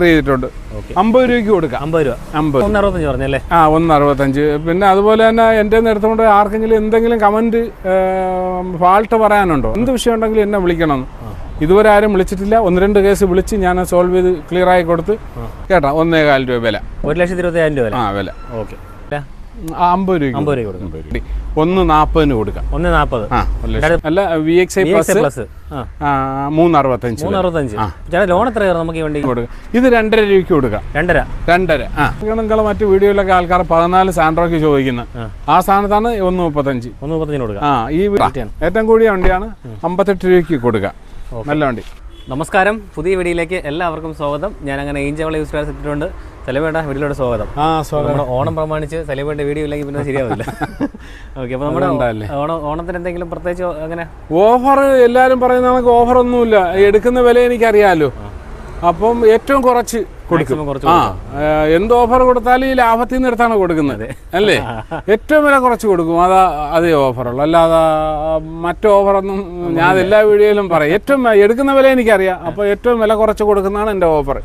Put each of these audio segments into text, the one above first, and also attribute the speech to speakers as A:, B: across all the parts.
A: ചെയ്തിട്ടുണ്ട്. അമ്പത് രൂപയ്ക്ക് കൊടുക്കാം.
B: അമ്പത് രൂപ.
A: അമ്പത്.
B: പറഞ്ഞല്ലേ?
A: ആ ഒന്ന് അറുപത്തഞ്ച് പിന്നെ അതുപോലെ തന്നെ എന്റെ നേരത്തെ കൊണ്ട് ആർക്കെങ്കിലും എന്തെങ്കിലും കമന്റ് ഫാൾട്ട് പറയാനുണ്ടോ? എന്ത് വിഷയം ഉണ്ടെങ്കിലും എന്നെ വിളിക്കണം. ഇതുവരെ ആരും വിളിച്ചിട്ടില്ല. ഒന്ന് രണ്ട് കേസ് വിളിച്ച് ഞാൻ സോൾവ് ചെയ്ത് ക്ലിയർ ആയി കൊടുത്ത് കേട്ടോ. ഒന്നേകാൽ രൂപ വില.
B: ഒരു ലക്ഷത്തി ഇരുപത്തയ്യായിരം രൂപ
A: ആ വില.
B: ഓക്കെ
A: അമ്പത്
B: രൂപ കൊടുക്കും.
A: അമ്പത് രൂപ. ഒന്ന് നാൽപ്പതിന് കൊടുക്കാം.
B: ഒന്ന് നാൽപ്പത്
A: അല്ല V X I plus
B: plus ആ.
A: മൂന്ന് അറുപത്തഞ്ച്
B: മൂന്ന് അറുപത്തഞ്ച് ചേട്ടാ ലോൺ എത്ര നമുക്ക് ഈ വണ്ടി
A: കൊടുക്കാം. ഇത് രണ്ടര രൂപയ്ക്ക് കൊടുക്കാം.
B: രണ്ടര.
A: രണ്ടര. ആ. നിങ്ങൾ മറ്റു വീഡിയോയിലൊക്കെ ആൾക്കാർ പതിനാല് സാൻഡ്രോക്ക് ചോദിക്കുന്നത്
B: ആ.
A: ആ സ്ഥാനത്താണ് ഒന്ന് മുപ്പത്തഞ്ച്
B: ഒന്ന് മുപ്പത്തഞ്ചിന് കൊടുക്കാം.
A: ആ ഈ ഏറ്റവും കൂടിയ വണ്ടിയാണ് അമ്പത്തെട്ട് രൂപയ്ക്ക് കൊടുക്കാം. നല്ല വണ്ടി.
B: നമസ്കാരം. പുതിയ വീഡിയോയിലേക്ക് എല്ലാവർക്കും സ്വാഗതം. ഞാൻ അങ്ങനെ ഏഞ്ചവള യൂസ് ചെയ്യാൻ എത്തിയിട്ടുണ്ട് സലവേണ്ട വീഡിയോയുടെ സ്വാഗതം.
A: ആ സ്വാഗതം.
B: നമ്മുടെ ഓണം പ്രമാണിച്ച് സലവേണ്ട വീഡിയോ ഇല്ലെങ്കിൽ പിന്നെ ശരിയാവില്ല. ഓക്കെ അപ്പോൾ നമ്മുടെ. ഓണം ഓണത്തിന് എന്തെങ്കിലും പ്രത്യേകിച്ച് അങ്ങനെ?
A: ഓഫർ എല്ലാവരും പറയുന്ന കണക്ക് ഓഫറൊന്നുമില്ല. എടുക്കുന്ന വില എനിക്കറിയാമല്ലോ അപ്പം ഏറ്റവും കുറച്ച് കൊടുക്കും. ആ എന്ത് ഓഫർ കൊടുത്താലും ഈ ലാഭത്തിൽ നിന്ന് എടുത്താണ് കൊടുക്കുന്നത് അല്ലേ? ഏറ്റവും വില കുറച്ച് കൊടുക്കും. അതാ അതേ ഓഫറുള്ളൂ അല്ലാതെ മറ്റു ഓഫറൊന്നും ഞാൻ എല്ലാ വീഡിയോയിലും പറയും. ഏറ്റവും എടുക്കുന്ന വില എനിക്കറിയാം. അപ്പോൾ ഏറ്റവും വില കുറച്ച് കൊടുക്കുന്നതാണ് എന്റെ ഓഫർ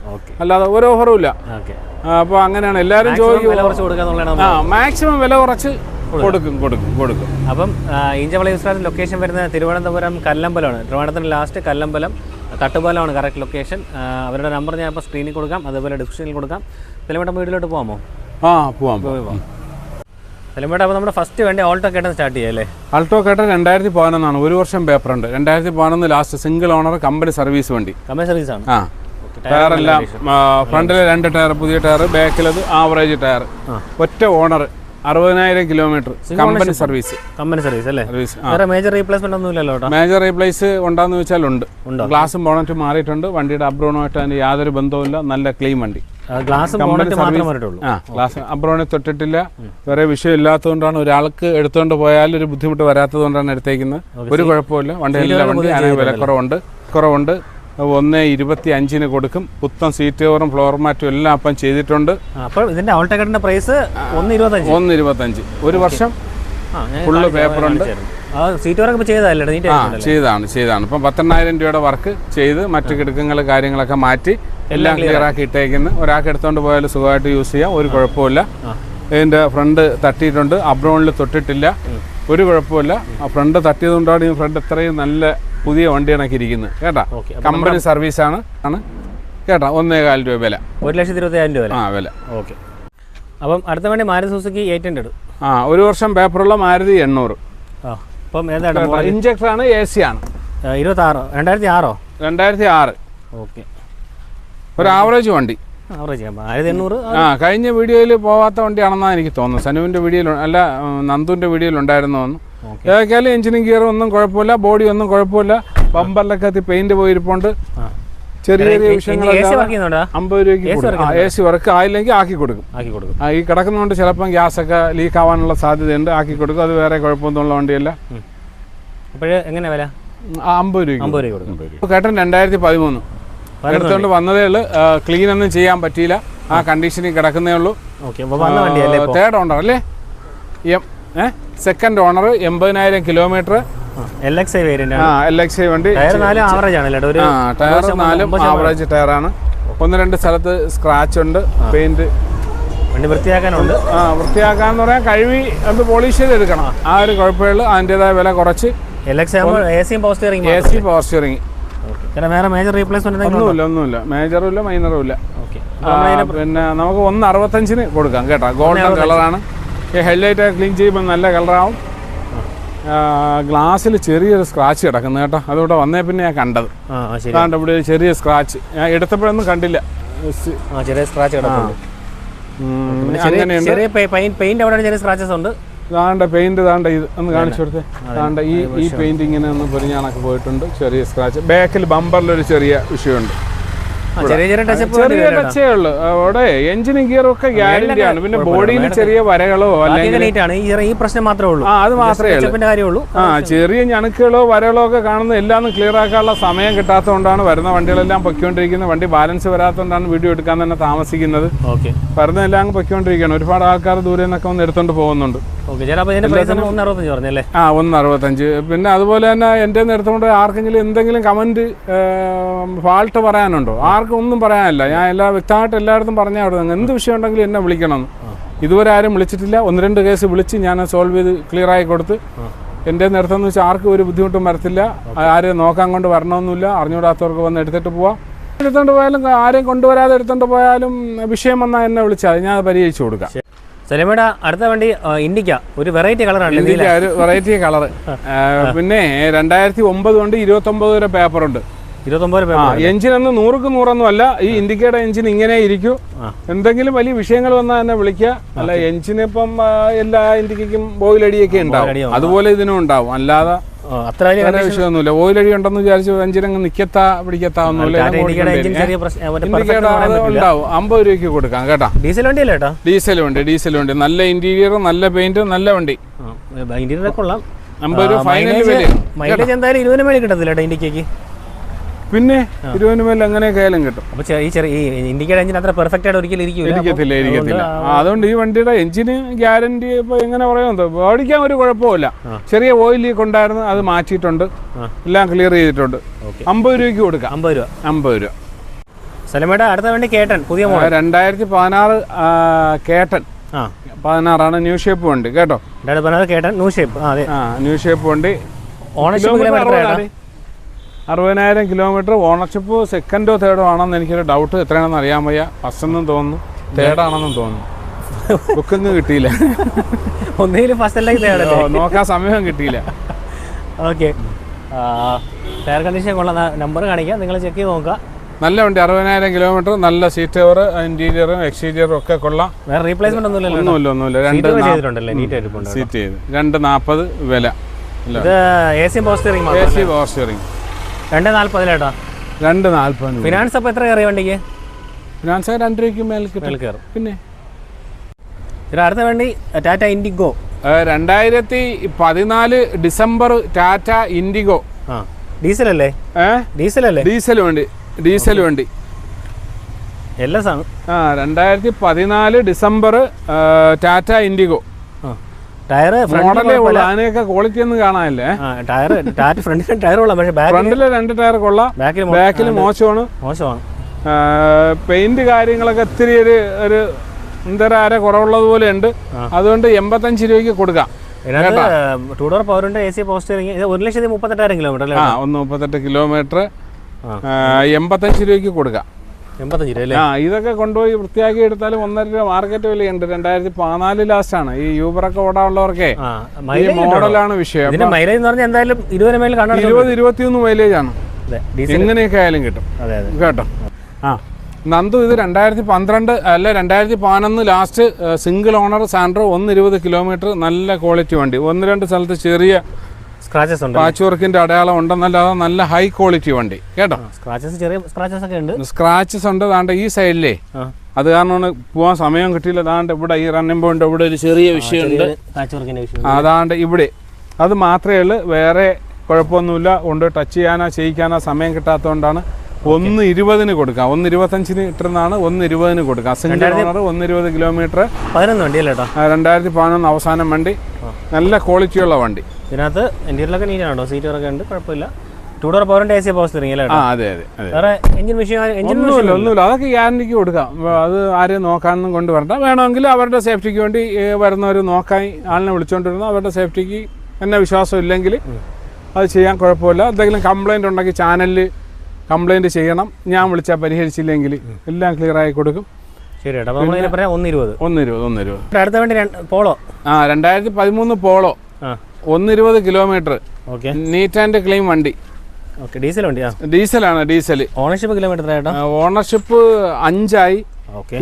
A: അല്ലാതെ ഒരു ഓഫറും ഇല്ല.
B: അപ്പൊ
A: അപ്പോൾ അങ്ങനെയാണ്. എല്ലാവരും ചോദിക്കും
B: വില കുറച്ച് കൊടുക്കാന്നുള്ളതാണ്
A: ആ മാക്സിമം വില കുറച്ച് കൊടുക്കും കൊടുക്കും കൊടുക്കും.
B: അപ്പം ഈഞ്ചവള യൂസ് ലൊക്കേഷൻ വരുന്നത് തിരുവനന്തപുരം കല്ലമ്പലമാണ്. തിരുവനന്തപുരം ലാസ്റ്റ് കല്ലമ്പലം. തട്ടുപാലമാണ് കറക്റ്റ് ലൊക്കേഷൻ. അവരുടെ നമ്പർ ഞാൻ ഇപ്പോൾ സ്ക്രീനിൽ കൊടുക്കാം. അതേപോലെ ഡിസ്ക്രിപ്ഷനിൽ കൊടുക്കാം. തെലുമേട്ട വീട്ടിലോട്ട് പോകാമോ
A: ആ പോവാം പോവാം.
B: തെലുമേട്ട അപ്പോൾ നമ്മുടെ ഫസ്റ്റ് വേണ്ടി ആൾട്ടോ കേട്ടൻ സ്റ്റാർട്ട് ചെയ്യാം അല്ലേ?
A: ആൾട്ടോ കേട്ട രണ്ടായിരത്തി പതിനൊന്നാണ് ഒരു വർഷം പേപ്പർ ഉണ്ട്. രണ്ടായിരത്തി പതിനൊന്ന് last single owner company service വണ്ടി.
B: കമ്പനി സർവീസ് ആണ്.
A: ആ. ടയറെല്ലാം ഫ്രണ്ടിൽ രണ്ട് ടയർ പുതിയ ടയർ ബാക്കിലത് ആവറേജ് ടയർ ഒറ്റ ഓണർ അറുപതിനായിരം kilometre company service
B: company service അല്ലേ? വേറെ മേജർ റീപ്ലേസ്മെന്റ് ഒന്നും ഇല്ലല്ലോ
A: മേജർ റീപ്ലേസ് ഉണ്ടാന്ന് വെച്ചാൽ ഉണ്ട്. ഗ്ലാസും ബോണറ്റും മാറിയിട്ടുണ്ട്. വണ്ടിയുടെ അബ്രോണുമായിട്ട് അതിന് യാതൊരു ബന്ധവുമില്ല. നല്ല ക്ലീൻ വണ്ടി.
B: ഗ്ലാസ്
A: ഗ്ലാസ് അബ്രോണെ തൊട്ടിട്ടില്ല. വേറെ വിഷയം ഇല്ലാത്തതുകൊണ്ടാണ് ഒരാൾക്ക് എടുത്തുകൊണ്ട് പോയാൽ ഒരു ബുദ്ധിമുട്ട് വരാത്തത് കൊണ്ടാണ് എടുത്തേക്കുന്നത് ഒരു കുഴപ്പമില്ല വണ്ടി എല്ലാ വണ്ടി വില കുറവുണ്ട് കുറവുണ്ട്. ഒന്ന് ഇരുപത്തി അഞ്ചിന് കൊടുക്കും. പുത്തൻ സീറ്റ് കവറും ഫ്ലോർ മാറ്റും എല്ലാം അപ്പം ചെയ്തിട്ടുണ്ട്.
B: അപ്പോൾ ഇതിന്റെ പ്രൈസ് ഒന്ന് ഇരുപത്തഞ്ച്.
A: ഒന്ന് ഇരുപത്തഞ്ച്. ഒരു വർഷം ഫുള്ള്
B: പേപ്പർ
A: പേപ്പറുണ്ട് ചെയ്താണ് ചെയ്താണ്. ഇപ്പം പത്തെണ്ണായിരം രൂപയുടെ വർക്ക് ചെയ്ത് മറ്റു കിടക്കങ്ങൾ കാര്യങ്ങളൊക്കെ മാറ്റി എല്ലാം ക്ലിയർ ആക്കി ഇട്ടേക്കുന്നു. ഒരാൾക്ക് എടുത്തോണ്ട് പോയാലും സുഖമായിട്ട് യൂസ് ചെയ്യാം. ഒരു കുഴപ്പമില്ല ഇതിന്റെ ഫ്രണ്ട് തട്ടിയിട്ടുണ്ട്. അബ്രോണിൽ തൊട്ടിട്ടില്ല. ഒരു കുഴപ്പമില്ല. ആ ഫ്രണ്ട് തട്ടിയതുകൊണ്ടാണ് ഈ ഫ്രണ്ട് ഇത്രയും നല്ല പുതിയ വണ്ടി ഇരിക്കുന്നത്. കേട്ടാ? കമ്പനി സർവീസ് ആണ്. ആണ് കേട്ടാ ഒന്നേകാൽ രൂപ വില.
B: ഒരു ലക്ഷത്തി ഇരുപത്തയ്യായിരം രൂപ
A: ആ വില.
B: ഓക്കെ. അപ്പം അടുത്ത വേണ്ടി മാരുതി സുസുക്കി എയ്റ്റ് ഹൺഡ്രഡ്.
A: ആ ഒരു വർഷം പേപ്പറുള്ള മാരുതി എണ്ണൂറ്.
B: അപ്പം ഏതാണ്
A: ഇഞ്ചക്ടർ ആണ് എ സി ആണ്
B: ഇരുപത്തി ആറോ രണ്ടായിരത്തി ആറോ
A: രണ്ടായിരത്തി ആറ്
B: ഓക്കെ.
A: ഒരു ആവറേജ് വണ്ടി. ആ കഴിഞ്ഞ വീഡിയോയിൽ പോവാത്ത വണ്ടിയാണെന്നാണ് എനിക്ക് തോന്നുന്നു. സനുവിന്റെ വീഡിയോയിൽ അല്ല നന്ദുവിന്റെ നന്ദുവിന്റെ വീഡിയോയിൽ ഉണ്ടായിരുന്നു എന്ന് ഏതൊക്കെയാലും എഞ്ചിനും ഗിയറും ഒന്നും കുഴപ്പമില്ല ബോഡി ഒന്നും കുഴപ്പമില്ല. ബമ്പറിലൊക്കെ എത്തി പെയിന്റ് പോയിരിപ്പുണ്ട്. ചെറിയ ചെറിയ
B: വിഷയങ്ങളൊക്കെ
A: അമ്പത് രൂപയ്ക്ക് എ സി വർക്ക് ആയില്ലെങ്കിൽ ആക്കി കൊടുക്കും.
B: ആക്കി കൊടുക്കും.
A: ഈ കിടക്കുന്നതുകൊണ്ട് ചിലപ്പം ഗ്യാസ് ഒക്കെ ലീക്ക് ആവാനുള്ള സാധ്യതയുണ്ട്. ആക്കി കൊടുക്കും. അത് വേറെ കുഴപ്പമൊന്നുമുള്ള വണ്ടിയല്ല.
B: അപ്പോഴേ എങ്ങനെ വില?
A: അമ്പത് രൂപ
B: അമ്പത് രൂപ കൊടുക്കും.
A: കേട്ടൻ രണ്ടായിരത്തി പതിമൂന്ന്. എടുത്തുകൊണ്ട് വന്നതേ ഉള്ളൂ. ക്ലീൻ ഒന്നും ചെയ്യാൻ പറ്റിയില്ല. ആ കണ്ടീഷനിൽ കിടക്കുന്നേ ഉള്ളൂ. തേർഡ് ഓണർ അല്ലേ? സെക്കൻഡ് ഓണർ എൺപതിനായിരം kilometre
B: L X I variant
A: ആ
B: ആണ്.
A: എൽ എക്സ് ഐ വണ്ടി.
B: ടയർ നാലും ആവറേജ് ആണ്
A: ടയർ നാലും ആവറേജ് ടയറാണ് ഒന്ന് രണ്ട് സ്ഥലത്ത് സ്ക്രാച്ച് ഉണ്ട് പെയിന്റ്
B: വണ്ടി വൃത്തിയാക്കാനുണ്ട്.
A: ആ വൃത്തിയാക്കാന്ന് പറയാൻ കഴുകി അത് പോളിഷ് ചെയ്ത് എടുക്കണം. ആ ഒരു കുഴപ്പമുള്ളൂ അതിന്റെതായ വില കുറച്ച്.
B: L X A C power steering
A: A C power steering
B: വേറെ മേജർ റീപ്ലേസ്മെന്റ്
A: ഒന്നുമില്ല ഒന്നുമില്ല. മേജറും ഇല്ല മൈനറും ഇല്ല. പിന്നെ നമുക്ക് ഒന്ന് അറുപത്തഞ്ചിന് കൊടുക്കാം കേട്ടോ. ഗോൾഡൻ കളറാണ് ഈ ഹെഡ്ലൈറ്റ് ക്ലീൻ ചെയ്യുമ്പോൾ നല്ല കളറാവും ഗ്ലാസ്സിൽ ചെറിയൊരു സ്ക്രാച്ച് കിടക്കുന്നു കേട്ടോ. അതിവിടെ വന്നേ പിന്നെ ഞാൻ കണ്ടത്. അതാണ്ട് ഇവിടെ ചെറിയ സ്ക്രാച്ച് ഞാൻ എടുത്തപ്പോഴൊന്നും കണ്ടില്ല.
B: ചെറിയ സ്ക്രാച്ച്
A: കിടക്കുന്നു
B: ചെറിയ
A: അങ്ങനെയുണ്ട്.
B: ചെറിയ പെയിന്റ് പെയിന്റ് അവിടെ ചെറിയ സ്ക്രാച്ചസ് ഉണ്ട്.
A: ദാണ്ട പെയിന്റ് താണ്ട ഇത് ഒന്ന് കാണിച്ചു കൊടുത്തേ. താണ്ട ഈ ഈ പെയിന്റ് ഇങ്ങനെ ഒന്ന് പൊരിഞ്ഞാണൊക്കെ പോയിട്ടുണ്ട്. ചെറിയ സ്ക്രാച്ച് ബാക്കിൽ ബമ്പറിലൊരു ചെറിയ വിഷയമുണ്ട്.
B: ചെറിയ ചെറിയ ടച്ചപ്പ്
A: ടച്ചേ ഉള്ളൂ. അവിടെ എഞ്ചിനും ഗിയറും ഒക്കെ ഗ്യാരണ്ടി ആണ്. പിന്നെ ബോഡിയിൽ ചെറിയ വരകളോ അല്ലെങ്കിൽ
B: ഈ പ്രശ്നം മാത്രമേ ഉള്ളൂ.
A: ആ അത് മാത്രമേ ഉള്ളൂ. ആ ചെറിയ ഞണുക്കുകളോ വരകളോ ഒക്കെ കാണുന്ന എല്ലാം ക്ലിയർ ആക്കാനുള്ള സമയം കിട്ടാത്തതുകൊണ്ടാണ് വരുന്ന വണ്ടികളെല്ലാം പൊയ്ക്കൊണ്ടിരിക്കുന്നത്. വണ്ടി ബാലൻസ് വരാത്തതുകൊണ്ടാണ് വീഡിയോ എടുക്കാൻ തന്നെ താമസിക്കുന്നത്.
B: വരുന്ന
A: വരുന്നതെല്ലാം അങ്ങ് പൊയ്ക്കൊണ്ടിരിക്കുകയാണ്. ഒരുപാട് ആൾക്കാർ ദൂരെ നിന്നൊക്കെ
B: ഒന്ന് എടുത്തോണ്ട് പോകുന്നുണ്ട്.
A: ആ ഒന്ന് അറുപത്തഞ്ച് പിന്നെ അതുപോലെ തന്നെ എന്റെ കൊണ്ട് ആർക്കെങ്കിലും എന്തെങ്കിലും കമന്റ് ഫാൾട്ട് പറയാനുണ്ടോ? ആർക്കും ഒന്നും പറയാനല്ല. ഞാൻ എല്ലാ വ്യക്തമായിട്ട് എല്ലായിടത്തും പറഞ്ഞാൽ അവിടെ എന്ത് വിഷയം ഉണ്ടെങ്കിലും എന്നെ വിളിക്കണം. ഇതുവരെ ആരും വിളിച്ചിട്ടില്ല. ഒന്ന് രണ്ട് കേസ് വിളിച്ച് ഞാൻ സോൾവ് ചെയ്ത് ക്ലിയർ ആയി കൊടുത്ത് എന്റെ നേരത്തെ എന്ന് വെച്ചാൽ ആർക്കും ഒരു ബുദ്ധിമുട്ടും വരത്തില്ല. ആരെയും നോക്കാൻ കൊണ്ട് വരണമെന്നില്ല. അറിഞ്ഞുകൂടാത്തവർക്ക് വന്ന് എടുത്തിട്ട് പോവാം. എടുത്തോണ്ട് പോയാലും ആരെയും കൊണ്ടുവരാതെ എടുത്തോണ്ട് പോയാലും വിഷയം വന്നാൽ എന്നെ വിളിച്ചാൽ ഞാൻ പരിഹരിച്ചു കൊടുക്കാം.
B: സലിമേട അടുത്ത വണ്ടി ഇൻഡിക്ക ഒരു വെറൈറ്റി കളറാണ്
A: ഒരു വെറൈറ്റി കളർ പിന്നെ രണ്ടായിരത്തി ഒമ്പത് കൊണ്ട് ഇരുപത്തി ഒമ്പത് വരെ പേപ്പറുണ്ട്
B: ഇരുപത്തൊമ്പത്
A: എഞ്ചിൻ അന്ന് നൂറുക്ക് നൂറൊന്നും അല്ല ഈ ഇൻഡിക്കേറ്റർ എഞ്ചിൻ ഇങ്ങനെ ഇരിക്കും എന്തെങ്കിലും വലിയ വിഷയങ്ങൾ വന്നാൽ എന്നെ വിളിക്കുക അല്ല എഞ്ചിന് ഇപ്പം എല്ലാ ഇൻഡിക്കും ഓയിലടിയൊക്കെ ഉണ്ടാവും അതുപോലെ ഇതിനും ഉണ്ടാവും അല്ലാതെ
B: അത്ര
A: വിഷയമൊന്നുമില്ല ഓയിലടി ഉണ്ടെന്ന് വിചാരിച്ച് എഞ്ചിനങ്ങ് നിക്കത്താ പിടിക്കത്താ. ഉണ്ടാവും അമ്പത് രൂപയ്ക്ക് കൊടുക്കാം കേട്ടോ
B: ഡീസൽ ഏട്ടാ
A: ഡീസൽ വണ്ടി ഡീസൽ വണ്ടി നല്ല ഇന്റീരിയർ നല്ല പെയിന്റ് നല്ല വണ്ടി
B: ഇന്റീരിയർ കൊള്ളാം
A: അമ്പത് രൂപ ഫൈനൽ വില
B: മൈലേജ് എന്തായാലും ഇരുപതിന് മേളിൽ കിട്ടത്തില്ല ഇന്ത്യയ്ക്ക്
A: പിന്നെ തിരുവനന്തപുരം അങ്ങനെ കയലം കിട്ടും.
B: അപ്പോൾ ഈ ചെറിയ ഇന്ത്യയുടെ എഞ്ചിൻ അത്ര പെർഫെക്റ്റ് ആയിട്ട് ഒരിക്കലും
A: ഇരിക്കത്തില്ല ഇരിക്കത്തില്ല. അതുകൊണ്ട് ഈ വണ്ടിയുടെ എഞ്ചിന് ഗ്യാരണ്ടി ഇപ്പൊ എങ്ങനെ പറയുന്നത് ഓടിക്കാൻ ഒരു കുഴപ്പമില്ല ചെറിയ ഓയിൽ ലീക്ക് ഉണ്ടായിരുന്നു അത് മാറ്റിയിട്ടുണ്ട്. എല്ലാം ക്ലിയർ ചെയ്തിട്ടുണ്ട്. അമ്പത് രൂപയ്ക്ക് കൊടുക്കാം.
B: അമ്പത് രൂപ.
A: അമ്പത് രൂപ.
B: സലമയുടെ അടുത്ത വണ്ടി കേട്ടൻ പുതിയ മോഡൽ.
A: രണ്ടായിരത്തി പതിനാറ് കേട്ടൻ. പതിനാറാണ് ന്യൂ ഷേപ്പ് വണ്ടി കേട്ടോ?
B: കേട്ടൻ ന്യൂ ഷേപ്പ്
A: ന്യൂ ഷേപ്പ് വണ്ടി.
B: ഓണർഷിപ്പ്
A: കിലോമീറ്റർ
B: കിലോമീറ്റർ ഏട്ടാ
A: അറുപതാണ്. അറുപതിനായിരം കിലോമീറ്റർ ഓണർഷിപ്പ് സെക്കൻഡോ തേർഡോ ആണെന്ന് എനിക്കൊരു ഡൗട്ട് എത്രയാണെന്ന് അറിയാൻ വയ്യ. ഫസ്റ്റ് എന്നും തോന്നുന്നു. തേർഡാണെന്നും തോന്നുന്നു. ബുക്കൊന്നും കിട്ടിയില്ല.
B: ഒന്നിലും ഫസ്റ്റ് അല്ലെങ്കിൽ തേർഡ്
A: നോക്കാൻ സമയം കിട്ടിയില്ല.
B: ഓക്കെ ടയർ കണ്ടീഷൻ കൊള്ളാം നമ്പർ കാണിക്കാം. നിങ്ങൾ ചെക്ക് ചെയ്ത് നോക്കുക.
A: നല്ല വണ്ടി അറുപതിനായിരം കിലോമീറ്റർ നല്ല സീറ്റ് കവർ ഇന്റീരിയറും എക്സ്റ്റീരിയറും ഒക്കെ കൊള്ളാം.
B: വേറെ റീപ്ലേസ്മെന്റ് ഒന്നുമില്ല
A: ഒന്നുമില്ല ഒന്നുമില്ല. രണ്ട്
B: സീറ്റ് ചെയ്തിട്ടുണ്ടല്ലേ? നീറ്റ് ആയിട്ട്
A: സീറ്റ് ചെയ്ത്. രണ്ട് നാൽപ്പത് വില.
B: ഇത് A C power steering
A: A C power steering
B: രണ്ട് നാല്പതിലേട്ടാ
A: രണ്ട് നാൽപ്പത്
B: ഫിനാൻസ് അപ്പോൾ എത്ര കയറിയ വണ്ടിക്ക്?
A: ഫിനാൻസ് രണ്ട് രൂപയ്ക്ക് മേൽ
B: കയറും.
A: പിന്നെ?
B: ഇത് അടുത്ത വണ്ടി ടാറ്റ ഇൻഡിഗോ
A: രണ്ടായിരത്തി പതിനാല് ഡിസംബർ ടാറ്റ ഇൻഡിഗോ
B: ആ ഡീസൽ അല്ലേ ഡീസൽ അല്ലേ
A: ഡീസൽ വണ്ടി ഡീസൽ വണ്ടി.
B: എല്ലാ സാധനം
A: ആ രണ്ടായിരത്തി പതിനാല് ഡിസംബർ ടാറ്റ ഇൻഡിഗോ
B: ടയർ
A: മോഡലേ ഉള്ളൂ. അതിനെയൊക്കെ ക്വാളിറ്റി ഒന്നും കാണാനില്ലേ?
B: ടയർ ടാറ്റ് ഫ്രണ്ടിലും ടയർ കൊള്ളാം പക്ഷേ
A: ഫ്രണ്ടിൽ രണ്ട് ടയർ കൊള്ളാം.
B: ബാക്കിൽ
A: ബാക്കിൽ മോശമാണ്.
B: മോശമാണ്.
A: പെയിന്റ് കാര്യങ്ങളൊക്കെ ഇത്തിരി ഒരു ഒരു എന്തര അര കുറവുള്ളത് പോലെ ഉണ്ട്. അതുകൊണ്ട് എൺപത്തഞ്ച് രൂപയ്ക്ക് കൊടുക്കാം.
B: ടൂ ഡോർ പവറിന്റെ എ സി പോസ്റ്ററിംഗ് ഇത് ഒരു ലക്ഷത്തി മുപ്പത്തെട്ടായിരം കിലോമീറ്റർ അല്ലേ
A: ഒന്ന് മുപ്പത്തെട്ട് കിലോമീറ്റർ. എൺപത്തഞ്ച് രൂപയ്ക്ക് കൊടുക്കാം.
B: എൺപത്തഞ്ച് രൂപ അല്ലേ?
A: ആ ഇതൊക്കെ കൊണ്ടുപോയി വൃത്തിയാക്കി എടുത്താലും ഒന്നര രൂപ മാർക്കറ്റ് വിലയുണ്ട് രണ്ടായിരത്തി പതിനാല് ലാസ്റ്റ് ആണ്. ഈ യൂബറൊക്കെ ഓടാനുള്ളവർക്കേ. മോഡലാണ് വിഷയം.
B: ഇതിന്റെ മൈലേജ് എന്ന് പറഞ്ഞാൽ എന്തായാലും ഇരുപതിന് മൈൽ കാണാൻ
A: ഇരുപത് ഇരുപത്തിയൊന്ന് മൈലേജ് ആണ്. എങ്ങനെയൊക്കെ ആയാലും കിട്ടും. കേട്ടോ? ആ നന്ദു ഇത് രണ്ടായിരത്തി പന്ത്രണ്ട് അല്ല രണ്ടായിരത്തി പതിനൊന്ന് ലാസ്റ്റ് സിംഗിൾ ഓണർ സാൻഡ്രോ ഒന്ന് ഇരുപത് കിലോമീറ്റർ നല്ല ക്വാളിറ്റി വണ്ടി. ഒന്ന് രണ്ട് സ്ഥലത്ത് ചെറിയ
B: സ്ക്രാച്ചസ് ഉണ്ട്
A: പാച്ച് വർക്കിന്റെ അടയാളം ഉണ്ടെന്നല്ലാതെ നല്ല ഹൈ ക്വാളിറ്റി വണ്ടി. കേട്ടോ?
B: സ്ക്രാച്ചസ് ചെറിയ സ്ക്രാച്ചസ് ഒക്കെ ഉണ്ട്.
A: സ്ക്രാച്ചസ് ഉണ്ട് ഈ സൈഡിലേ അത് കാരണമാണ് പോവാൻ സമയം കിട്ടിയില്ല. ദാണ്ട് ഇവിടെ ഈ റണ്ണിംഗ് പോയിന്റ് ഇവിടെ ഒരു ചെറിയ വിഷയമുണ്ട്.
B: പാച്ച് വർക്കിന്റെ വിഷയം
A: അതാണ്ട് ഇവിടെ. അത് മാത്രമേ ഉള്ളൂ. വേറെ കുഴപ്പമൊന്നുമില്ല. കൊണ്ട് ടച്ച് ചെയ്യാനോ ചെയ്യിക്കാനോ സമയം കിട്ടാത്തതുകൊണ്ടാണ് ഒന്ന് ഇരുപതിന് കൊടുക്കാം. ഒന്ന് ഇരുപത്തഞ്ചിന് ഇട്ടിരുന്നാണ് ഒന്ന് ഇരുപതിന് കൊടുക്കാം സിംഗിൾ ഓണർ ഒന്ന് ഇരുപത് കിലോമീറ്റർ
B: പതിനൊന്ന് വണ്ടി അല്ലേ ഏട്ടാ?
A: രണ്ടായിരത്തി പതിനൊന്ന് അവസാനം വണ്ടി. നല്ല ക്വാളിറ്റിയുള്ള വണ്ടി.
B: ഇതിനകത്ത് ഇന്റീരിയലൊക്കെ നീറ്റാണോ ആണോ? സീറ്ററൊക്കെ ഉണ്ട് കുഴപ്പമില്ല. ടൂ ഡോർ പവറിന്റെ എ സി പോസ്റ്ററിംഗ് അല്ലേ
A: ആ
B: ഏട്ടാ
A: അതെ അതെ അതെ.
B: വേറെ എഞ്ചിൻ വിഷയം എഞ്ചിൻ
A: ഒന്നുമില്ല ഒന്നുമില്ല. അതൊക്കെ ഗ്യാരണ്ടിക്ക് കൊടുക്കാം. അത് ആരെയും നോക്കാനൊന്നും കൊണ്ടുവരണ്ട വേണമെങ്കിൽ അവരുടെ സേഫ്റ്റിക്ക് വേണ്ടി വരുന്നവർ നോക്കാൻ ആളിനെ വിളിച്ചോണ്ടിരുന്നു അവരുടെ സേഫ്റ്റിക്ക് എന്നെ വിശ്വാസം ഇല്ലെങ്കിൽ അത് ചെയ്യാൻ കുഴപ്പമില്ല. എന്തെങ്കിലും കംപ്ലൈന്റ് ഉണ്ടെങ്കിൽ ചാനലിൽ കംപ്ലൈന്റ് ചെയ്യണം. ഞാൻ വിളിച്ചാൽ പരിഹരിച്ചില്ലെങ്കിൽ എല്ലാം ക്ലിയർ ആയി കൊടുക്കും.
B: നമ്മളിങ്ങനെ പറയാം അടുത്ത വണ്ടി പോളോ?
A: ആ രണ്ടായിരത്തി പതിമൂന്ന് പോളോ.
B: ആ.
A: ഒന്ന് ഇരുപത് kilometre
B: okay.
A: Neat and clean വണ്ടി.
B: ഓക്കെ ഡീസൽ വണ്ടിയാ?
A: ഡീസലാണ് ഡീസൽ.
B: ഓണർഷിപ്പ് കിലോമീറ്റർ
A: ഓണർഷിപ്പ് അഞ്ചായി.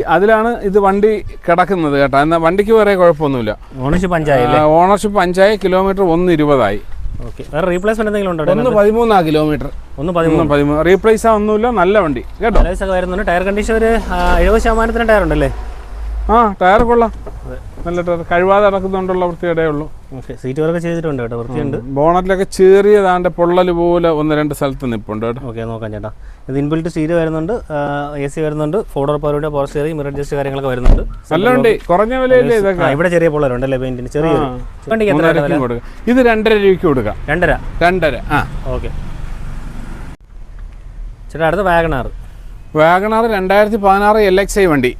A: അതിലാണ് ഇത് വണ്ടി കിടക്കുന്നത് കേട്ടോ. എന്നാൽ വണ്ടിക്ക് വേറെ കുഴപ്പമൊന്നുമില്ല.
B: ഓണർഷിപ്പ് അഞ്ചായി
A: ഓണർഷിപ്പ് അഞ്ചായി കിലോമീറ്റർ ഒന്ന് ഇരുപതായി
B: ഓക്കെ. വേറെ റീപ്ലേസ്മെന്റ് എന്തെങ്കിലും ഉണ്ടോ
A: ഒന്ന് പതിമൂന്നാ കിലോമീറ്റർ
B: ഒന്ന് പതിമൂന്ന്.
A: പതിമൂന്ന്. റീപ്ലേസ് ഒന്നുമില്ല നല്ല വണ്ടി. കേട്ടോ?
B: വരുന്നുണ്ട്. ടയർ കണ്ടീഷൻ ഒരു എഴുപത് ശതമാനത്തിന് ടയർ ഉണ്ടല്ലേ?
A: ആ ടയർ കൊള്ളാം. നല്ല കഴിവാതെ നടക്കുന്നുണ്ടുള്ള വൃത്തിയുടെ ഉള്ളൂ.
B: സീറ്റ് വർക്ക് ചെയ്തിട്ടുണ്ട് കേട്ടോ വൃത്തിയുണ്ട്.
A: ബോണറ്റിലൊക്കെ ചെറിയതാണ്ട് പൊള്ളൽ പോലെ ഒന്ന് രണ്ട് സ്ഥലത്ത് നിൽപ്പുണ്ട് കേട്ടോ.
B: ഓക്കെ നോക്കാം ചേട്ടാ. ഇത് ഇൻബിൽറ്റ് സീറ്റ് വരുന്നുണ്ട് എ സി വരുന്നുണ്ട് ഫോർഡർ പവറുടെ പവർ സ്റ്റിയറിംഗ് മിറർ അഡ്ജസ്റ്റ് കാര്യങ്ങളൊക്കെ വരുന്നുണ്ട്.
A: നല്ല വണ്ടി കുറഞ്ഞ വിലയില്ലേ ഇതൊക്കെ?
B: ഇവിടെ ചെറിയ പൊള്ളലുണ്ട് അല്ലേ പെയിന്റിന്
A: ചെറിയ ഇത് രണ്ടര രൂപയ്ക്ക് കൊടുക്കാം.
B: രണ്ടര?
A: രണ്ടര ആ.
B: ഓക്കെ. ചേട്ടാ അടുത്ത വാഗണാർ
A: വാഗണാർ രണ്ടായിരത്തി പതിനാറ് എൽ എക്സ് ഐ വണ്ടി.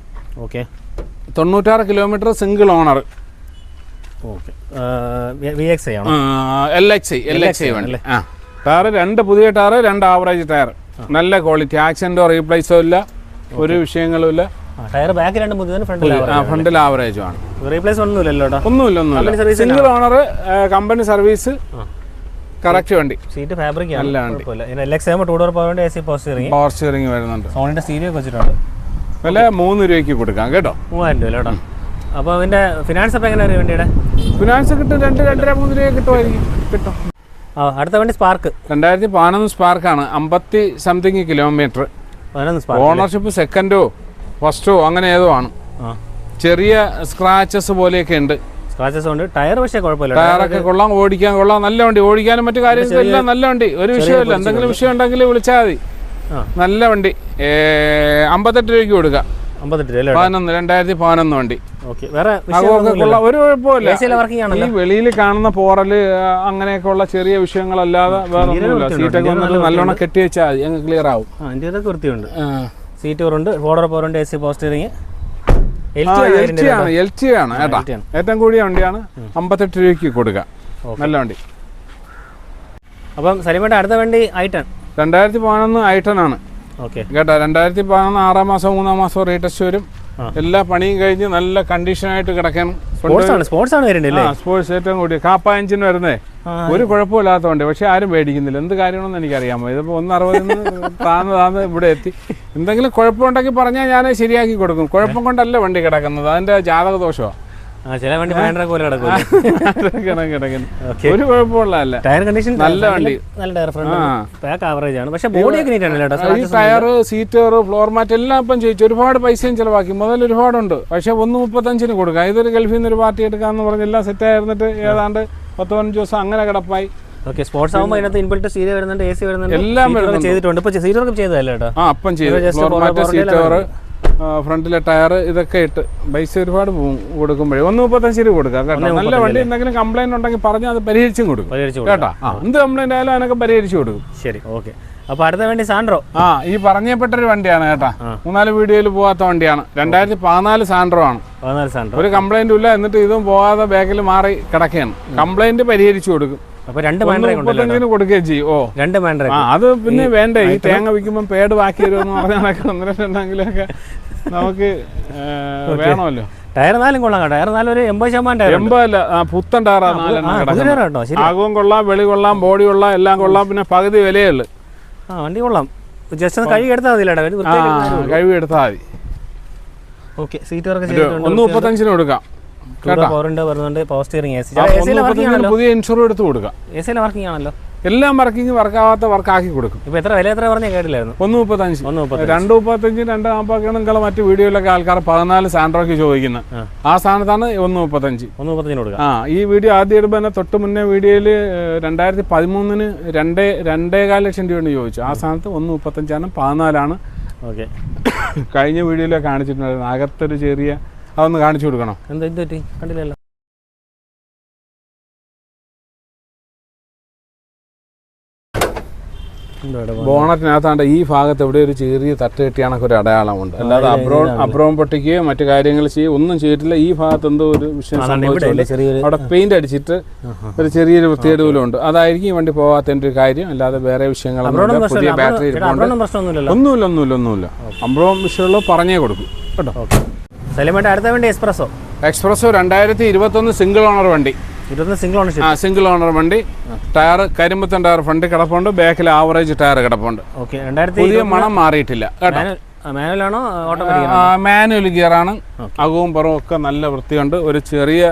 B: ഓക്കെ.
A: തൊണ്ണൂറ്റാറ് kilometre single owner
B: okay. V X I ആണോ?
A: L X I L X I വണ്ടി ആ. ടയർ രണ്ട് പുതിയ ടയർ രണ്ട് ആവറേജ് ടയർ നല്ല ക്വാളിറ്റി ആക്സിഡന്റോ റീപ്ലേസോ ഇല്ല. ഒരു വിഷയങ്ങളും ഇല്ല.
B: ടയർ ബാക്ക് രണ്ട് ഫ്രണ്ടിൽ
A: ഫ്രണ്ടിൽ ആവറേജും ആണ്
B: റീപ്ലേസ് ഒന്നുമില്ലല്ലോ കേട്ടോ
A: ഒന്നുമില്ല ഒന്നുമില്ല single owner company service correct വണ്ടി.
B: സീറ്റ് ഫാബ്രിക്
A: നല്ല വണ്ടി.
B: ടൂ ഡോർ പവറിന്റെ A C post steering
A: power steering വരുന്നുണ്ട്.
B: സോണിന്റെ സ്റ്റീരിയോ വെച്ചിട്ടുണ്ട്.
A: വില മൂന്ന് രൂപയ്ക്ക് കൊടുക്കാം കേട്ടോ?
B: മൂവായിരം രൂപ കേട്ടോ അപ്പോൾ അതിന്റെ ഫിനാൻസ് അപ്പം എങ്ങനെ വരും വണ്ടിയുടെ
A: ഫിനാൻസ് കിട്ടും രണ്ട് രണ്ടര മൂന്ന് രൂപ കിട്ടുമായിരിക്കും കിട്ടും.
B: ആ അടുത്ത വണ്ടി സ്പാർക്ക്
A: രണ്ടായിരത്തി പതിനൊന്ന് സ്പാർക്കാണ് അമ്പത്തി സംതിങ് കിലോമീറ്റർ ഓണർഷിപ്പ് സെക്കൻഡോ ഫസ്റ്റോ അങ്ങനെ ഏതോ ആണ്. ചെറിയ സ്ക്രാച്ചസ് പോലെയൊക്കെ ഉണ്ട്.
B: സ്ക്രാച്ചസ് ഉണ്ട്. ടയർ പക്ഷേ കുഴപ്പമില്ല
A: ടയറൊക്കെ കൊള്ളാം ഓടിക്കാൻ കൊള്ളാം നല്ല വണ്ടി. ഓടിക്കാനും മറ്റു കാര്യങ്ങളും നല്ല വണ്ടി. ഒരു വിഷയമില്ല എന്തെങ്കിലും വിഷയം ഉണ്ടെങ്കിൽ വിളിച്ചാൽ മതി. നല്ല വണ്ടി. അമ്പത്തെട്ട് രൂപയ്ക്ക് കൊടുക്കാം.
B: അമ്പത്തെട്ട് രൂപ അല്ലേ
A: പതിനൊന്ന് രണ്ടായിരത്തി പതിനൊന്ന് വണ്ടി. ഒരു കുഴപ്പമില്ല. ഈ വെളിയിൽ കാണുന്ന പോറൽ അങ്ങനെയൊക്കെ ഉള്ള ചെറിയ വിഷയങ്ങളല്ലാതെ വേറെ ഒന്നുമില്ല. സീറ്റൊക്കെ വന്നിട്ട് നല്ലോണം കെട്ടി വെച്ചാൽ മതി. അങ്ങ് ക്ലിയർ ആവും.
B: വൃത്തിയുണ്ട്. സീറ്റ് കവറുണ്ട് ഫോർഡർ പോറുണ്ട്. A C power steering L T
A: ആണ് കേട്ടാ ഏറ്റവും കൂടിയ വണ്ടിയാണ്. അമ്പത്തെട്ട് രൂപയ്ക്ക് കൊടുക്കാം. നല്ല വണ്ടി.
B: അപ്പം സലിമേട്ട അടുത്ത വണ്ടി ഐട്ടൺ
A: രണ്ടായിരത്തി പതിനൊന്ന് ഐട്ടനാണ് ആണ്.
B: ഓക്കെ.
A: കേട്ടോ രണ്ടായിരത്തി പതിനൊന്ന് ആറാം മാസം മൂന്നാം മാസം റീടെസ്റ്റ് വരും. എല്ലാ പണിയും കഴിഞ്ഞ് നല്ല കണ്ടീഷനായിട്ട് കിടക്കണം
B: സ്പോർട്സ്
A: ഏറ്റവും കൂടിയ കാപ്പ എഞ്ചിൻ വരുന്നേ. ഒരു കുഴപ്പമില്ലാത്ത വണ്ടി പക്ഷെ ആരും മേടിക്കുന്നില്ല എന്ത് കാര്യമാണെന്ന് എനിക്കറിയാമോ? ഇതിപ്പോൾ ഒന്ന് അറുപതിന് താന്ന് താന്ന് ഇവിടെ എത്തി. എന്തെങ്കിലും കുഴപ്പമുണ്ടെങ്കിൽ പറഞ്ഞാൽ ഞാൻ ശരിയാക്കി കൊടുക്കും. കുഴപ്പം കൊണ്ടല്ല വണ്ടി കിടക്കുന്നത്. അതിന്റെ ജാതക ദോഷമാണ്
B: ചില വണ്ടി ഭയങ്കര പോലെ കിടക്കും
A: ഒരു കുഴപ്പമുള്ളതല്ല.
B: ടയർ കണ്ടീഷൻ
A: നല്ല വണ്ടി.
B: നല്ല ടയർ ഫ്രണ്ട് ആവറേജ് ആണ്. പക്ഷെ ബോഡി ഒക്കെ നീറ്റ് ആണ്
A: ഈ ടയർ സീറ്റർ ഫ്ലോർ മാറ്റ് എല്ലാം ഇപ്പം ചോദിച്ചു ഒരുപാട് പൈസയും ചിലവാക്കി. മുതൽ ഒരുപാടുണ്ട്. പക്ഷെ ഒന്ന് മുപ്പത്തഞ്ചിന് കൊടുക്കാം ഇതൊരു ഗൾഫിൽ നിന്ന് ഒരു പാർട്ടി എടുക്കാന്ന് പറഞ്ഞ് എല്ലാം സെറ്റ് ആയിരുന്നിട്ട് ഏതാണ്ട് പത്ത് പതിനഞ്ച് ദിവസം അങ്ങനെ കിടപ്പായി.
B: ഓക്കെ സ്പോർട്സ് ആകുമ്പോൾ അതിനകത്ത് ഇൻബിൾട്ട് സീര വരുന്നുണ്ട് എ സി വരുന്നുണ്ട്.
A: എല്ലാം.
B: ചെയ്തിട്ടുണ്ട്. ഇപ്പൊ സീറ്റ് വർക്ക് ചെയ്തതല്ലേ കേട്ടോ?
A: അപ്പം ചെയ്തു. ഫ്രണ്ടിലെ ടയർ ഇതൊക്കെ ഇട്ട് പൈസ ഒരുപാട് കൊടുക്കുമ്പോഴേ. ഒന്ന് മുപ്പത്തഞ്ച് രൂപ കൊടുക്കാം കേട്ടോ. നല്ല വണ്ടി എന്തെങ്കിലും കംപ്ലൈന്റ് ഉണ്ടെങ്കിൽ പറഞ്ഞ് അത് പരിഹരിച്ചും കൊടുക്കും. കേട്ടോ. എന്ത് കംപ്ലൈന്റ് ആയാലും അതിനൊക്കെ പരിഹരിച്ചു കൊടുക്കും.
B: ശരി ഓക്കെ. അപ്പൊ അടുത്ത വണ്ടി സാൻഡ്രോ?
A: ആ ഈ പറഞ്ഞപ്പെട്ടൊരു വണ്ടിയാണ് കേട്ടാ. മൂന്നാൽ വീഡിയോയിൽ പോകാത്ത വണ്ടിയാണ്. രണ്ടായിരത്തി പതിനാല് സാൻഡ്രോ ആണ്.
B: പതിനാല് സാൻഡ്രോ.
A: ഒരു കംപ്ലൈന്റും ഇല്ല. എന്നിട്ട് ഇതും പോകാതെ ബാക്കിൽ മാറി കിടക്കുകയാണ്. കംപ്ലൈന്റ് പരിഹരിച്ചു കൊടുക്കും.
B: അപ്പോൾ രണ്ട്
A: മുപ്പത്തഞ്ചിന് കൊടുക്കുകയും ചെയ്യും. ഓ.
B: രണ്ട്
A: അത് പിന്നെ വേണ്ട ഈ തേങ്ങ വിൽക്കുമ്പോൾ പേട് ബാക്കി വരുമെന്ന് പറഞ്ഞാൽ ഒന്ന് രണ്ടെങ്കിലൊക്കെ നമുക്ക് വേണമല്ലോ.
B: ടയർ നാലും കൊള്ളാം ടയർ നാലും ഒരു എൺപത് ശതമാനം ടയർ
A: എൺപതല്ല പുത്തൻ
B: ടയറാണ്
A: ആകവും കൊള്ളാം വെളി കൊള്ളാം ബോഡി കൊള്ളാം എല്ലാം കൊള്ളാം പിന്നെ പകുതി വിലയുള്ളു
B: ആ വണ്ടി കൊള്ളാം. ജസ്റ്റ് ഒന്ന് കഴുകി എടുത്താൽ മതി
A: കഴുകി എടുത്താൽ മതി.
B: ഓക്കെ സീറ്റ് വർക്ക്
A: ഒന്ന് മുപ്പത്തഞ്ചിന് കൊടുക്കാം.
B: പവറുണ്ട് വരുന്നുണ്ട് പവർ സ്റ്റിയറിംഗ് എ സി
A: പുതിയ ഇൻഷുർ എടുത്ത് കൊടുക്കാം.
B: എ സിയിലെ വർക്കിംഗ് ആണല്ലോ?
A: എല്ലാം വർക്കിംഗ് വർക്കാവാത്ത വർക്കാക്കി കൊടുക്കും.
B: ഇപ്പൊ എത്ര വില എത്ര പറഞ്ഞാൽ കേട്ടില്ലായിരുന്നു.
A: ഒന്ന് മുപ്പത്തഞ്ച്.
B: ഒന്ന് മുപ്പത്തഞ്ച്.
A: രണ്ട് മുപ്പത്തഞ്ച് രണ്ട് നാൽപ്പതൊക്കെയാണെങ്കിൽ മറ്റു വീഡിയോയിലൊക്കെ ആൾക്കാർ പതിനാല് സാൻഡ്രോക്ക് ചോദിക്കുന്നത്.
B: ആ.
A: സ്ഥാനത്താണ് ഒന്ന് മുപ്പത്തഞ്ച്.
B: ഒന്ന് മുപ്പത്തഞ്ചിന് കൊടുക്കാം.
A: ആ ഈ വീഡിയോ ആദ്യം ഇടുമ്പോൾ തന്നെ തൊട്ട് മുന്നേ വീഡിയോയിൽ രണ്ടായിരത്തി പതിമൂന്നിന് രണ്ടേ രണ്ടേകാൽ ലക്ഷം രൂപയാണ് ചോദിച്ചു ആ സ്ഥാനത്ത് ഒന്ന് മുപ്പത്തഞ്ചാണ് പതിനാലാണ്.
B: ഓക്കെ.
A: കഴിഞ്ഞ വീഡിയോയിലൊക്കെ കാണിച്ചിട്ടുണ്ടായിരുന്നു. അകത്തൊരു ചെറിയ അതൊന്ന് കാണിച്ചു കൊടുക്കണം?
B: എന്താ എന്ത് പറ്റി? കണ്ടില്ലല്ലോ.
A: ബോണറ്റിനകത്താണ്ട് ഈ ഭാഗത്ത് എവിടെ ഒരു ചെറിയ തട്ട് കെട്ടിയാണൊക്കെ ഒരു അടയാളമുണ്ട്. അല്ലാതെ അബ്രോൺ അബ്രോൺ പൊട്ടിക്കുകയോ മറ്റു കാര്യങ്ങൾ ചെയ്യുകയോ ഒന്നും ചെയ്തിട്ടില്ല. ഈ ഭാഗത്ത് എന്തോ ഒരു വിഷയം സംഭവിച്ചുകൊണ്ട് അവിടെ പെയിന്റ് അടിച്ചിട്ട് ഒരു ചെറിയൊരു വൃത്തികേട് പോലും ഉണ്ട്. അതായിരിക്കും ഈ വണ്ടി പോകാത്തതിന്റെ ഒരു കാര്യം. അല്ലാതെ വേറെ വിഷയങ്ങളൊന്നും പുതിയ ബാറ്ററി ഒന്നുമില്ല ഒന്നുമില്ല ഒന്നുമില്ല. അബ്രോൺ വിഷയമുള്ള പറഞ്ഞേ കൊടുക്കും. കേട്ടോ?
B: സലിമേട്ട അടുത്ത വണ്ടി എക്സ്പ്രസോ
A: എക്സ്പ്രസോ രണ്ടായിരത്തി ഇരുപത്തൊന്ന് സിംഗിൾ ഓണർ വണ്ടി.
B: ഇരുപത്തൊന്ന് സിംഗിൾ ഓണർഷിപ്പ്
A: ആ സിംഗിൾ ഓണർ വണ്ടി. ടയർ കരിമ്പത്തൻ ടയർ ഫ്രണ്ട് കിടപ്പുണ്ട് ബാക്കിൽ ആവറേജ് ടയർ കിടപ്പുണ്ട്.
B: ഓക്കെ രണ്ടായിരത്തി
A: പുതിയ മണം മാറിയിട്ടില്ല കേട്ടോ.
B: മാനുവലാണോ
A: മാനുവൽ ഗിയറാണ്. അകവും പുറവും ഒക്കെ നല്ല വൃത്തിയുണ്ട്. ഒരു ചെറിയ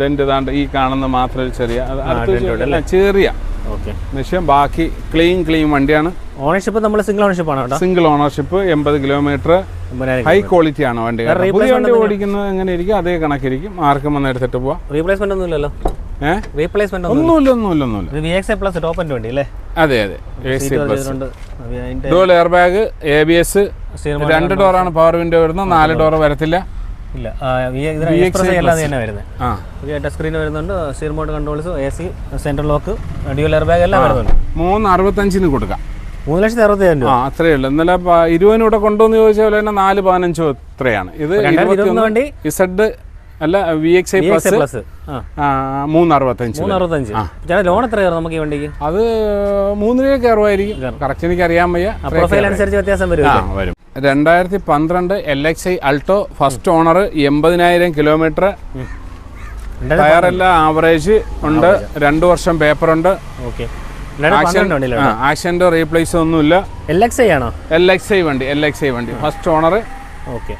A: ഡെന്റ് ഇതാണ്ട് ഈ കാണുന്ന മാത്രം ഒരു ചെറിയ ചെറിയ നിശ്ചയം ബാക്കി ക്ലീൻ ക്ലീൻ വണ്ടിയാണ്.
B: ഓണർഷിപ്പ് നമ്മൾ സിംഗിൾ ഓണർഷിപ്പ് ആണ്
A: സിംഗിൾ ഓണർഷിപ്പ് എൺപത് കിലോമീറ്റർ ഹൈ ക്വാളിറ്റി ആണ് വണ്ടി. പുതിയ വണ്ടി ഓടിക്കുന്നത് എങ്ങനെ ഇരിക്കും അതേ കണക്കിരിക്കും. ആർക്കും വന്ന് എടുത്തിട്ട് പോവാം.
B: റീപ്ലേസ്മെന്റ് ഒന്നും ഇല്ലല്ലോ. റീപ്ലേസ്മെന്റ് ഒന്നും
A: ഒന്നുമില്ല ഒന്നുമില്ല ഒന്നുമില്ല.
B: ഇത് വി എക്സ് പ്ലസ് ടോപ്പ് എന്റെ വണ്ടി അല്ലേ?
A: അതെ അതെ. എ സി
B: സീറ്റ്
A: പ്ലസ്
B: ചെയ്തിട്ടുണ്ട് അതിന്റെ
A: dual air bag A B S രണ്ട് ഡോറാണ് പവർ വിൻഡോ വരുന്നത് നാല് ഡോർ വരത്തില്ല.
B: ഇല്ല അല്ലാതെ തന്നെ വരുന്നത്. ടച്ച് സ്ക്രീൻ വരുന്നുണ്ട് steer mode controls A C central lock dual air bag എല്ലാം വരുന്നുണ്ട്.
A: മൂന്ന് അറുപത്തഞ്ചിന് കൊടുക്കാം.
B: മൂന്ന് ലക്ഷത്തി അറുപത്തിയായിരം രൂപ.
A: ആ അത്രയേ ഉള്ളൂ. ഇന്നലെ ഇരുപതിനും ഇവിടെ കൊണ്ടുവന്ന് ചോദിച്ച പോലെ തന്നെ നാല് പതിനഞ്ചോ എത്രയാണ് ഇത്
B: വണ്ടി
A: ഇസഡ് അല്ല V X I plus.
B: Plus.
A: മൂന്ന് അറുപത്തഞ്ച്
B: മൂന്ന് അറുപത്തഞ്ച് ചേട്ടാ ലോൺ എത്ര കയറും നമുക്ക് ഈ വണ്ടിക്ക്?
A: അത് മൂന്ന് രൂപ കയറുമായിരിക്കും. കറക്റ്റ് എനിക്ക് അറിയാൻ വയ്യ.
B: പ്രൊഫൈൽ അനുസരിച്ച് വ്യത്യാസം വരും
A: വരും രണ്ടായിരത്തി പന്ത്രണ്ട് L X I Alto first owner എൺപതിനായിരം കിലോമീറ്റർ. ടയറെല്ലാം ആവറേജ് ഉണ്ട്. രണ്ട് വർഷം പേപ്പറുണ്ട്.
B: ഓക്കെ. പന്ത്രണ്ട്
A: റീപ്ലേസ് ഒന്നുമില്ല.
B: എൽ എക്സ് ഐ ആണോ?
A: എൽ എക്സ് ഐ വണ്ടി എൽ എക്സ് ഐ വണ്ടി. ഫസ്റ്റ് ഓണർ
B: ഓക്കെ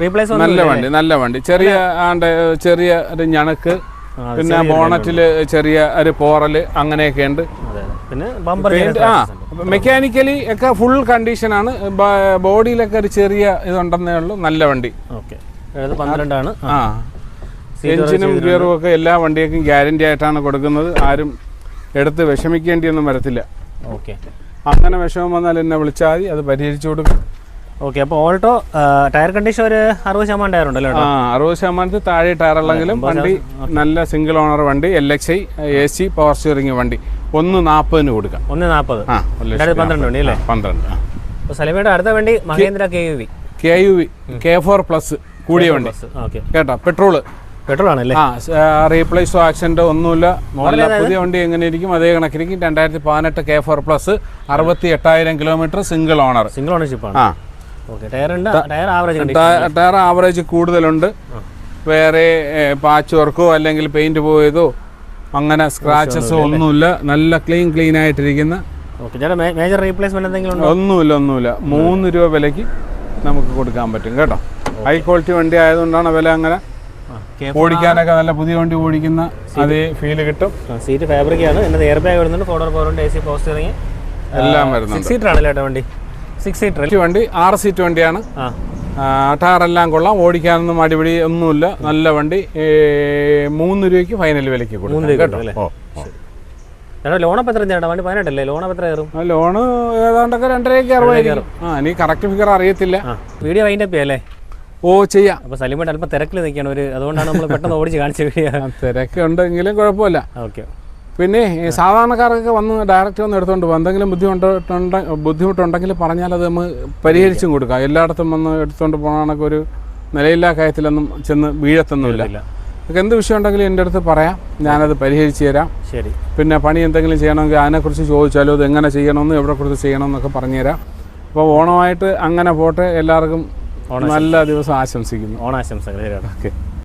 B: റീപ്ലേസ്
A: നല്ല വണ്ടി നല്ല വണ്ടി. ചെറിയ ആണ്ട് ചെറിയ ഒരു ഞണക്ക്. പിന്നെ ബോണറ്റിൽ ചെറിയ ഒരു പോറൽ അങ്ങനെയൊക്കെ ഉണ്ട്. ആ മെക്കാനിക്കലി ഒക്കെ ഫുൾ കണ്ടീഷനാണ് ബോഡിയിലൊക്കെ ഒരു ചെറിയ ഇതുണ്ടെന്നേ ഉള്ളൂ. നല്ല വണ്ടി.
B: പന്ത്രണ്ടാണ്.
A: ആ. എഞ്ചിനും ഗിയറും ഒക്കെ എല്ലാ വണ്ടിയേക്കും ഗ്യാരണ്ടി ആയിട്ടാണ് കൊടുക്കുന്നത്. ആരും എടുത്ത് വിഷമിക്കേണ്ടിയൊന്നും വരത്തില്ല.
B: ഓക്കെ.
A: അങ്ങനെ വിഷമം വന്നാൽ എന്നെ വിളിച്ചാൽ മതി അത് പരിഹരിച്ചു കൊടുക്കും.
B: ഓക്കെ അപ്പോൾ ഓൾട്ടോ ടയർ കണ്ടീഷൻ ഒരു അറുപത് ശതമാനം ടയർ ഉണ്ടല്ലോ
A: ആ അറുപത് ശതമാനത്തിൽ താഴെ ടയർ ഉള്ളെങ്കിലും വണ്ടി നല്ല സിംഗിൾ ഓണർ വണ്ടി L X I A C power steering വണ്ടി. ഒന്ന് നാൽപ്പതിന് കൊടുക്കാം.
B: ഒന്ന് നാൽപ്പത്
A: ആ
B: പന്ത്രണ്ട് വണ്ടി അല്ലേ
A: പന്ത്രണ്ട്
B: അപ്പോൾ സലമയുടെ അടുത്ത വണ്ടി Mahindra K U V
A: K U V K four plus കൂടിയ വണ്ടി.
B: ഓക്കെ.
A: കേട്ടോ പെട്രോൾ.
B: പെട്രോൾ ആണല്ലേ
A: ആ റീപ്ലേസോ ആക്സിഡന്റോ ഒന്നുമില്ല. നല്ല പുതിയ വണ്ടി എങ്ങനെ ഇരിക്കും? അതേ കണക്കിരിക്കും. രണ്ടായിരത്തി പതിനെട്ട് കെ ഫോർ പ്ലസ് അറുപത്തി എട്ടായിരം kilometre single owner
B: single ownership ആണ്
A: ആ
B: ടയർ ആവറേജ്
A: കൂടുതലുണ്ട്. വേറെ പാച്ച് വർക്കോ അല്ലെങ്കിൽ പെയിന്റ് പോയതോ അങ്ങനെ സ്ക്രാച്ചസോ ഒന്നുമില്ല നല്ല ക്ലീൻ ക്ലീൻ ആയിട്ടിരിക്കുന്ന.
B: മേജർ റീപ്ലേസ്മെന്റ് എന്തെങ്കിലും
A: ഒന്നുമില്ല ഒന്നുമില്ല. മൂന്ന് രൂപ വിലയ്ക്ക് നമുക്ക് കൊടുക്കാൻ പറ്റും കേട്ടോ. ഹൈ ക്വാളിറ്റി വണ്ടി ആയതുകൊണ്ടാണ് വില അങ്ങനെ ഓടിക്കാനൊക്കെ നല്ല പുതിയ വണ്ടി ഓടിക്കുന്ന അതേ ഫീൽ കിട്ടും.
B: സീറ്റ് ഫാബ്രിക് ആണ്. എന്നത് എയർ ബാഗ് വരുന്നുണ്ട്. ഫോർ പവർ ഉണ്ട് എ സി പോസ്റ്റ് ഇറങ്ങി.
A: എല്ലാം വരുന്നുണ്ട്.
B: സീറ്റർ ആണല്ലേ വണ്ടി? സിക്സ് സീറ്റർ
A: വണ്ടി ആറ് സീറ്റ് വണ്ടിയാണ്. ടയറെല്ലാം കൊള്ളാം. ഓടിക്കാനൊന്നും അടിപിടി ഒന്നുമില്ല. നല്ല വണ്ടി. മൂന്ന് രൂപയ്ക്ക് ഫൈനൽ വിലയ്ക്ക് കൊടുക്കും. കേട്ടോ?
B: എത്ര ചേട്ടാ വണ്ടി പതിനെട്ടല്ലേ? എത്ര കയറും?
A: ലോണ് ഏതാണ്ടൊക്കെ രണ്ടരയ്ക്ക് അറുപതായിരിക്കും ആ ഇനി കറക്റ്റ് ഫിഗർ അറിയത്തില്ല.
B: വീഡിയോ വൈൻഡ് അപ്പ് അല്ലേ
A: ഓ ചെയ്യാം.
B: അപ്പോൾ സലിമേട്ട് അല്പം തിരക്കിൽ നിൽക്കുകയാണ് ഒരു അതുകൊണ്ടാണ് നമ്മൾ പെട്ടെന്ന് ഓടിച്ച് കാണിച്ചു
A: തിരക്കുണ്ടെങ്കിലും കുഴപ്പമില്ല.
B: ഓക്കെ.
A: പിന്നെ സാധാരണക്കാർക്കൊക്കെ വന്ന് ഡയറക്റ്റ് വന്ന് എടുത്തുകൊണ്ട് പോകും. എന്തെങ്കിലും ബുദ്ധിമുട്ടുണ്ട് ബുദ്ധിമുട്ടുണ്ടെങ്കിൽ പറഞ്ഞാൽ അത് നമ്മൾ പരിഹരിച്ചും കൊടുക്കാം. എല്ലായിടത്തും വന്ന് എടുത്തുകൊണ്ട് പോകാനൊക്കെ ഒരു നിലയില്ലാ കാര്യത്തിലൊന്നും ചെന്ന് വീഴത്തൊന്നുമില്ല. എന്ത് വിഷയം ഉണ്ടെങ്കിലും എന്റെ അടുത്ത് പറയാം. ഞാനത് പരിഹരിച്ചു തരാം.
B: ശരി.
A: പിന്നെ പണി എന്തെങ്കിലും ചെയ്യണമെങ്കിൽ അതിനെക്കുറിച്ച് ചോദിച്ചാലോ അത് എങ്ങനെ ചെയ്യണമെന്ന് എവിടെ കുറിച്ച് ചെയ്യണമെന്നൊക്കെ പറഞ്ഞുതരാം അപ്പോൾ ഓണമായിട്ട് അങ്ങനെ പോട്ടെ. എല്ലാവർക്കും നല്ല ദിവസം ആശംസിക്കുന്നു.
B: ഓണാശംസകൾ.
A: ഓക്കെ.